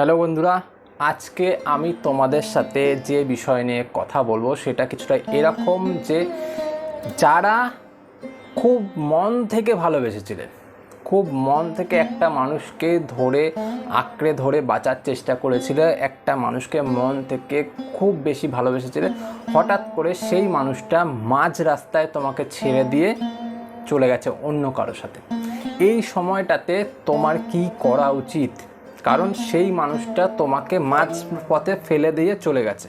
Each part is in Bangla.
হ্যালো বন্ধুরা, আজকে আমি তোমাদের সাথে যে বিষয় নিয়ে কথা বলব সেটা কিছুটা এরকম যে যারা খুব মন থেকে ভালোবেসেছিলেন, খুব মন থেকে একটা মানুষকে ধরে, আঁকড়ে ধরে বাঁচার চেষ্টা করেছিল, একটা মানুষকে মন থেকে খুব বেশি ভালোবেসেছিলে হঠাৎ করে সেই মানুষটা মাঝ রাস্তায় তোমাকে ছেড়ে দিয়ে চলে গেছে অন্য কারোর সাথে। এই সময়টাতে তোমার কি করা উচিত? কারণ সেই মানুষটা তোমাকে মাঝ পথে ফেলে দিয়ে চলে গেছে।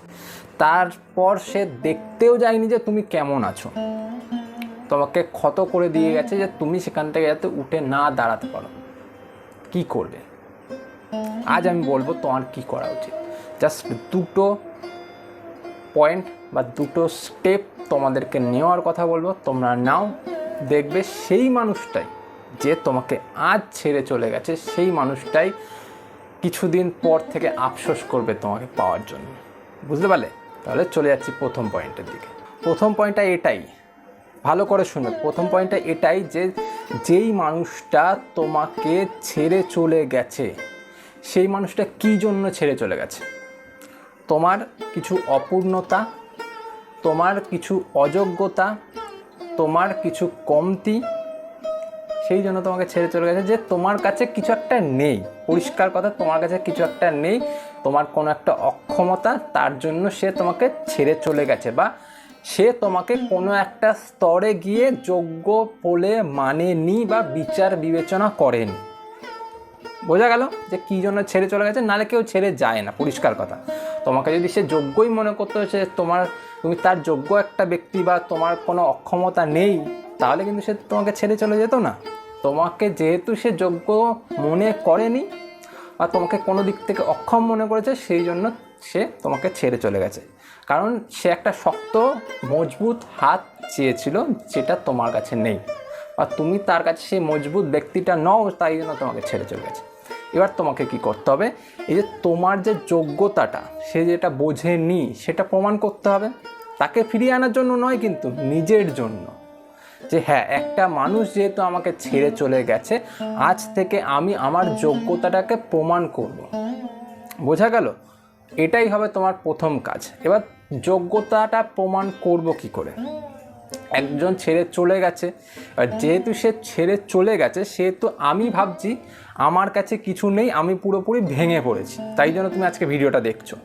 তারপর সে দেখতেও যায়নি যে তুমি কেমন আছো। তোমাকে ক্ষত করে দিয়ে গেছে যে তুমি সেখান থেকে যাতে উঠে না দাঁড়াতে পারো। কি করবে? আজ আমি বলব তোমার কি করা উচিত। জাস্ট দুটো পয়েন্ট বা দুটো স্টেপ তোমাদেরকে নেওয়ার কথা বলব। তোমরা নাও, দেখবে সেই মানুষটাই যে তোমাকে আজ ছেড়ে চলে গেছে, সেই মানুষটাই কিছুদিন পর থেকে আফসোস করবে তোমাকে পাওয়ার জন্য। বুঝতে পারলে? তাহলে চলে যাচ্ছি প্রথম পয়েন্টের দিকে। প্রথম পয়েন্টটা এটাই। ভালো করে শুনে, প্রথম পয়েন্টটা এটাই যে যেই মানুষটা তোমাকে ছেড়ে চলে গেছে, সেই মানুষটা কী জন্য ছেড়ে চলে গেছে? তোমার কিছু অপূর্ণতা, তোমার কিছু অযোগ্যতা, তোমার কিছু কমতি সেই জন্য তোমাকে ছেড়ে চলে গেছে যে তোমার কাছে কিছু একটা নেই। পরিষ্কার কথা, তোমার কাছে কিছু একটা নেই। তোমার কোনো একটা অক্ষমতা, তার জন্য সে তোমাকে ছেড়ে চলে গেছে বা সে তোমাকে কোনো একটা স্তরে গিয়ে যোগ্য বলে মানেনি বা বিচার বিবেচনা করেনি। বোঝা গেল যে কী জন্য ছেড়ে চলে গেছে? নালে কেউ ছেড়ে যায় না, পরিষ্কার কথা। তোমাকে যদি সে যোগ্যই মনে করতে হচ্ছে তোমার, তুমি তার যোগ্য একটা ব্যক্তি বা তোমার কোনো অক্ষমতা নেই, তাহলে কিন্তু সে তোমাকে ছেড়ে চলে যেত না। তোমাকে যেহেতু সে যোগ্য মনে করেনি বা তোমাকে কোনো দিক থেকে অক্ষম মনে করেছে, সেই জন্য সে তোমাকে ছেড়ে চলে গেছে। কারণ সে একটা শক্ত, মজবুত হাত চেয়েছিল যেটা তোমার কাছে নেই। আর তুমি তার কাছে সেই মজবুত ব্যক্তিটা নও, তাই জন্য তোমাকে ছেড়ে চলে গেছে। এবার তোমাকে কি করতে হবে? এই যে তোমার যে যোগ্যতাটা, সে যেটা বোঝেনি, সেটা প্রমাণ করতে হবে। তাকে ফিরিয়ে আনার জন্য নয়, কিন্তু নিজের জন্য। যে হ্যাঁ একটা মানুষ যেহেতু আমাকে ছেড়ে চলে গেছে, আজ থেকে আমি আমার যোগ্যতাটাকে প্রমাণ করব। বোঝা গেল? এটাই হবে তোমার প্রথম কাজ। এবার যোগ্যতাটা প্রমাণ করব কি করে? একজন ছেড়ে চলে গেছে, আর যেহেতু সে ছেড়ে চলে গেছে, সেহেতু আমি ভাবছি আমার কাছে কিছু নেই, আমি পুরোপুরি ভেঙে পড়েছি। তাই জন্য তুমি আজকে ভিডিওটা দেখছ।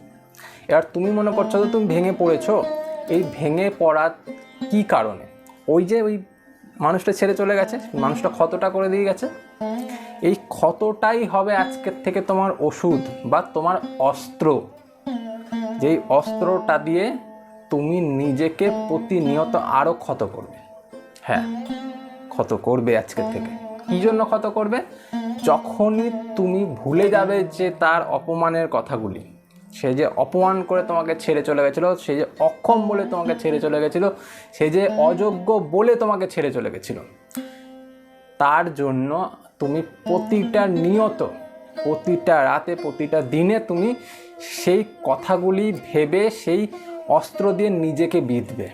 এবার তুমি মনে করছ তো তুমি ভেঙে পড়েছো। এই ভেঙে পড়ার কি কারণে? ওই যে ওই মানুষটা ছেড়ে চলে গেছে, মানুষটা ক্ষতটা করে দিয়ে গেছে। এই ক্ষতটাই হবে আজকের থেকে তোমার ওষুধ বা তোমার অস্ত্র। যেই অস্ত্রটা দিয়ে তুমি নিজেকে প্রতিনিয়ত আরও ক্ষত করবে। হ্যাঁ ক্ষত করবে আজকের থেকে। কী জন্য ক্ষত করবে? যখনই তুমি ভুলে যাবে যে তার অপমানের কথাগুলি। সে যে অপমান করে তোমাকে ছেড়ে চলে গেছিল, সে যে অক্ষম বলে তোমাকে ছেড়ে চলে গেছিল, সে যে অযোগ্য বলে তোমাকে ছেড়ে চলে গেছিল, তার জন্য তুমি প্রতিটা নিয়ত, প্রতিটা রাতে, প্রতিটা দিনে তুমি সেই কথাগুলি ভেবে, সেই অস্ত্র দিয়ে নিজেকে বিঁধবে।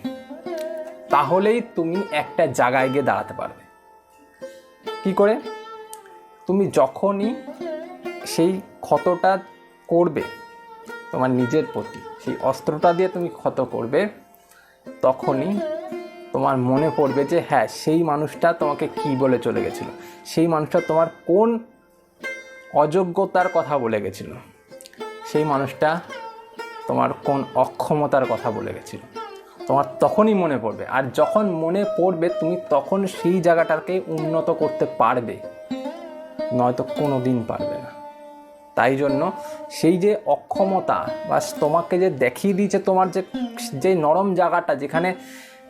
তাহলেই তুমি একটা জায়গায় গিয়ে দাঁড়াতে পারবে। কি করে? তুমি যখনই সেই ক্ষতটা করবে তোমার নিজের প্রতি, সেই অস্ত্রটা দিয়ে তুমি ক্ষত করবে, তখনই তোমার মনে পড়বে যে হ্যাঁ সেই মানুষটা তোমাকে কি বলে চলে গেছিল? সেই মানুষটা তোমার কোন অযোগ্যতার কথা বলে গেছিল? সেই মানুষটা তোমার কোন অক্ষমতার কথা বলে গেছিল? তোমার তখনই মনে পড়বে। আর যখন মনে পড়বে, তুমি তখন সেই জায়গাটাকে উন্নত করতে পারবে। নয়তো কোনো দিন পারবে তাই জন্য সেই যে অক্ষমতা বা তোমাকে যে দেখিয়ে দিয়েছে তোমার যে যে নরম জায়গাটা যেখানে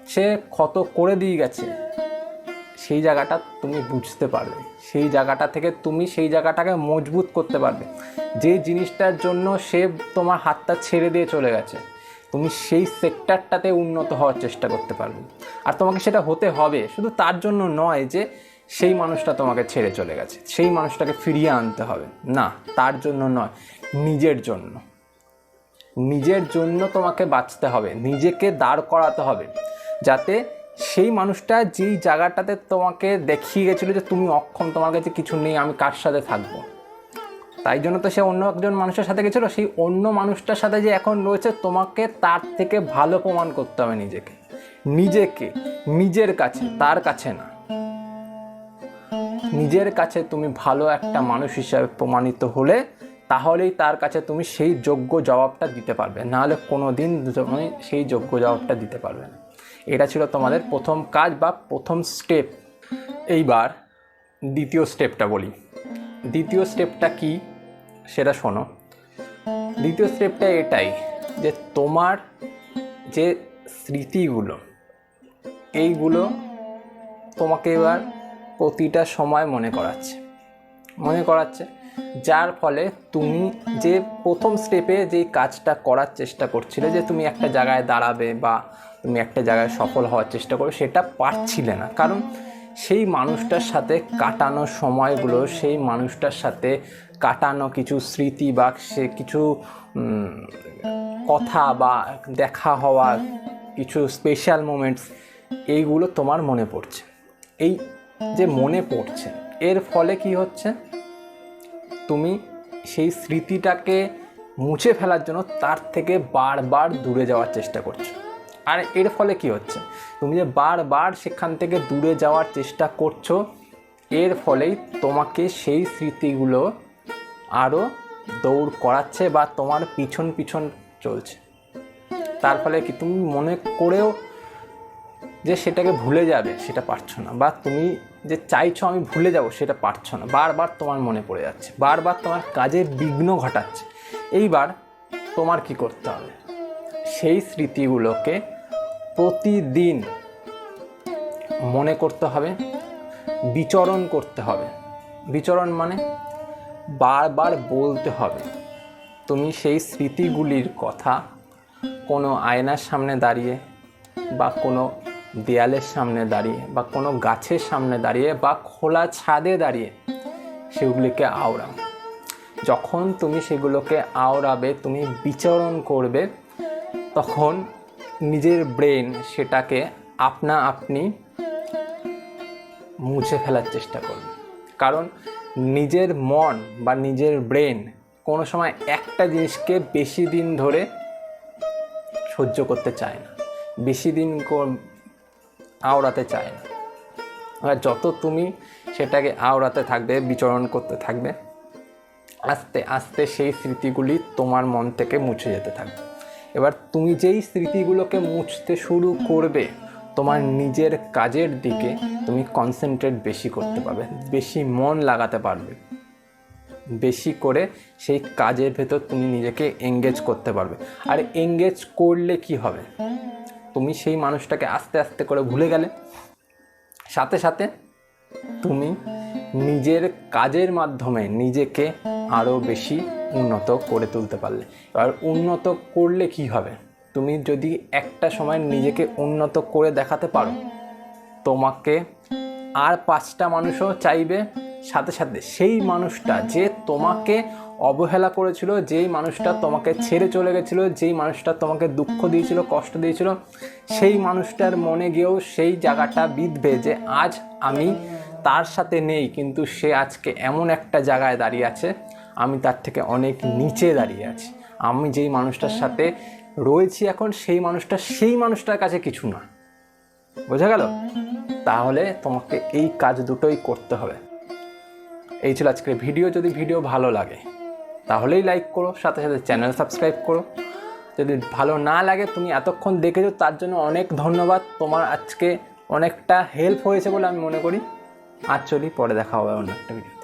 সে ক্ষত করে দিয়ে গেছে, সেই জায়গাটা তুমি বুঝতে পারবে। সেই জায়গাটা থেকে তুমি সেই জায়গাটাকে মজবুত করতে পারবে। যে জিনিসটার জন্য সে তোমার হাতটা ছেড়ে দিয়ে চলে গেছে, তুমি সেই সেক্টরটাতে উন্নত হওয়ার চেষ্টা করতে পারবে। আর তোমাকে সেটা হতে হবে। শুধু তার জন্য নয় যে সেই মানুষটা তোমাকে ছেড়ে চলে গেছে। সেই মানুষটাকে ফিরিয়ে আনতে হবে। না, তার জন্য নয়, নিজের জন্য। নিজের জন্য তোমাকে বাঁচতে হবে, নিজেকে দাঁড় করাতে হবে, যাতে সেই মানুষটা যেই জায়গাটাতে তোমাকে দেখিয়ে গেছিল যে তুমি অক্ষম, তোমার কাছে কিছু নেই, আমি কার সাথে থাকব? তাই জন্য তো সে অন্য একজন মানুষের সাথে গেছিল, সেই অন্য মানুষটার সাথে যে এখন রয়েছে, তোমাকে তার থেকে ভালো প্রমাণ করতে হবে নিজেকে। নিজেকে, নিজের কাছে, তার কাছে না। নিজের কাছে তুমি ভালো একটা মানুষ হিসাবে প্রমাণিত হলে তাহলেই তার কাছে তুমি সেই যোগ্য জবাবটা দিতে পারবে। নাহলে কোনো দিন তুমি সেই যোগ্য জবাবটা দিতে পারবে না। এটা ছিল তোমাদের প্রথম কাজ বা প্রথম স্টেপ এইবার দ্বিতীয় স্টেপটা বলি। দ্বিতীয় স্টেপটা কি? সেটা শোনো। দ্বিতীয় স্টেপটা এটাই যে তোমার যে স্মৃতিগুলো, এইগুলো তোমাকে এবার প্রতিটা সময় মনে করাচ্ছে। মনে করাচ্ছে, যার ফলে তুমি যে প্রথম স্টেপে যেই কাজটা করার চেষ্টা করছিলে, যে তুমি একটা জায়গায় দাঁড়াবে বা তুমি একটা জায়গায় সফল হওয়ার চেষ্টা করবে, সেটা পারছিলে না। কারণ সেই মানুষটার সাথে কাটানো সময়গুলো, সেই মানুষটার সাথে কাটানো কিছু স্মৃতি বা সে কিছু কথা বা দেখা হওয়া কিছু স্পেশাল মোমেন্টস এইগুলো তোমার মনে পড়ছে। এই যে মনে পড়ছে। এর ফলে কি হচ্ছে? তুমি সেই স্মৃতিটাকে মুছে ফেলার জন্য তার থেকে বারবার দূরে যাওয়ার চেষ্টা করছ। আর এর ফলে কি হচ্ছে? তুমি যে বারবার সেখান থেকে দূরে যাওয়ার চেষ্টা করছ, এর ফলেই তোমাকে সেই স্মৃতিগুলো আরও দৌড় করাচ্ছে বা তোমার পিছন পিছন চলছে। তার ফলে কি তুমি মনে করেও যে সেটাকে ভুলে যাবে, সেটা পারছ না। বা তুমি যে চাইছো আমি ভুলে যাব, সেটা পারছ না। বারবার তোমার মনে পড়ে যাচ্ছে, বারবার তোমার কাজে বিঘ্ন ঘটাচ্ছে। এইবার তোমার কি করতে হবে? সেই স্মৃতিগুলোকে প্রতিদিন মনে করতে হবে, বিচরণ করতে হবে। বিচরণ মানে বারবার বলতে হবে, তুমি সেই স্মৃতিগুলির কথা কোনো আয়নার সামনে দাঁড়িয়ে বা কোনো দেয়ালের সামনে দাঁড়িয়ে বা কোনো গাছের সামনে দাঁড়িয়ে বা খোলা ছাদে দাঁড়িয়ে সেগুলিকে আওড়াও যখন তুমি সেগুলোকে আওড়াবে, তুমি বিচরণ করবে, তখন নিজের ব্রেন সেটাকে আপনা আপনি মুছে ফেলার চেষ্টা করবে। কারণ নিজের মন বা নিজের ব্রেন কোনো সময় একটা জিনিসকে বেশি দিন ধরে সহ্য করতে চায় না। বেশি দিন আওড়াতে চায়। না আর যত তুমি সেটাকে আওড়াতে থাকবে, বিচরণ করতে থাকবে, আস্তে আস্তে সেই স্মৃতিগুলি তোমার মন থেকে মুছে যেতে থাকবে। এবার তুমি যেই স্মৃতিগুলোকে মুছতে শুরু করবে, তোমার নিজের কাজের দিকে তুমি কনসেন্ট্রেট বেশি করতে পারবে, বেশি মন লাগাতে পারবে। বেশি করে সেই কাজের ভেতর তুমি নিজেকে এঙ্গেজ করতে পারবে। আর এঙ্গেজ করলে কি হবে? তুমি সেই মানুষটাকে আস্তে আস্তে করে ভুলে গেলে, সাথে সাথে তুমি নিজের কাজের মাধ্যমে নিজেকে আরও বেশি উন্নত করে তুলতে পারলে। এবার উন্নত করলে কি হবে? তুমি যদি একটা সময় নিজেকে উন্নত করে দেখাতে পারো, তোমাকে আর পাঁচটা মানুষও চাইবে, সাথে সাথে সেই মানুষটা যে তোমাকে অবহেলা করেছিল যেই মানুষটা তোমাকে ছেড়ে চলে গেছিল যেই মানুষটা তোমাকে দুঃখ দিয়েছিল কষ্ট দিয়েছিল সেই মানুষটার মনে গিয়েও সেই জায়গাটা বিঁধবে যে আজ আমি তার সাথে নেই কিন্তু সে আজকে এমন একটা জায়গায় দাঁড়িয়ে আছে আমি তার থেকে অনেক নিচে দাঁড়িয়ে আছি। আমি যেই মানুষটার সাথে রয়েছি এখন সেই মানুষটা সেই মানুষটার কাছে কিছু না। বোঝা গেল? তাহলে তোমাকে এই কাজ দুটোই করতে হবে। এই ছিল আজকের ভিডিও যদি ভিডিও ভালো লাগে। তাহলেই লাইক করো, সাথে সাথে চ্যানেল সাবস্ক্রাইব করো। যদি ভালো না লাগে, তুমি এতক্ষণ দেখেছ, তার জন্য অনেক ধন্যবাদ। তোমার আজকে অনেকটা হেল্প হয়েছে বলে আমি মনে করি। আর চলি, পরে দেখা হবে অন্য একটা ভিডিও